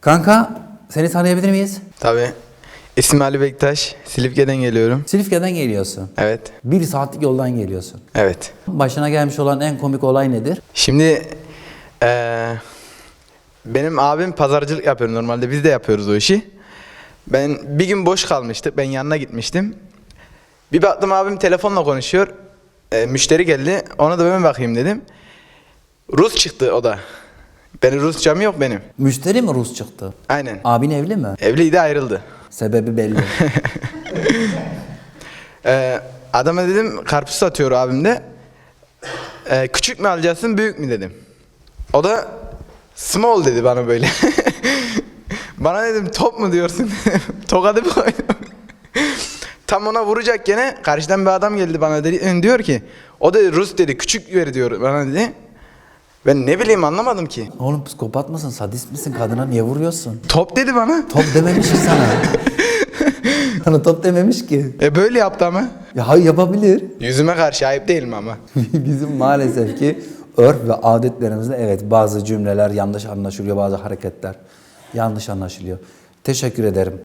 Kanka seni tanıyabilir miyiz? Tabii. İsmim Ali Bektaş. Silifke'den geliyorum. Silifke'den geliyorsun. Evet. Bir saatlik yoldan geliyorsun. Evet. Başına gelmiş olan en komik olay nedir? Şimdi eee, benim abim pazarcılık yapıyor normalde. Biz de yapıyoruz o işi. Ben bir gün boş kalmıştık. Ben yanına gitmiştim. Bir baktım abim telefonla konuşuyor. Eee, müşteri geldi. Ona da ben bakayım dedim. Rus çıktı o da. Benim Rusçam yok benim. Müşteri mi Rus çıktı? Aynen. Abin evli mi? Evliydi ayrıldı. Sebebi belli. Ee, adama dedim karpuz satıyor abim de. Ee, küçük mü alacaksın büyük mü dedim. O da small dedi bana böyle. bana dedim top mu diyorsun? Tokadı bir koydum. Tam ona vuracak gene karşıdan bir adam geldi bana dedi, diyor ki o dedi Rus dedi küçük ver diyor bana dedi. Ben ne bileyim anlamadım ki. Oğlum psikopat mısın? Sadist misin? Kadına niye vuruyorsun? Top dedi bana. Top dememiş ki sana. sana top dememiş ki. E böyle yaptı ama. Ya hayır yapabilir. Yüzüme karşı ayıp değil mi ama? Bizim maalesef ki örf ve adetlerimizde evet bazı cümleler yanlış anlaşılıyor, bazı hareketler yanlış anlaşılıyor. Teşekkür ederim.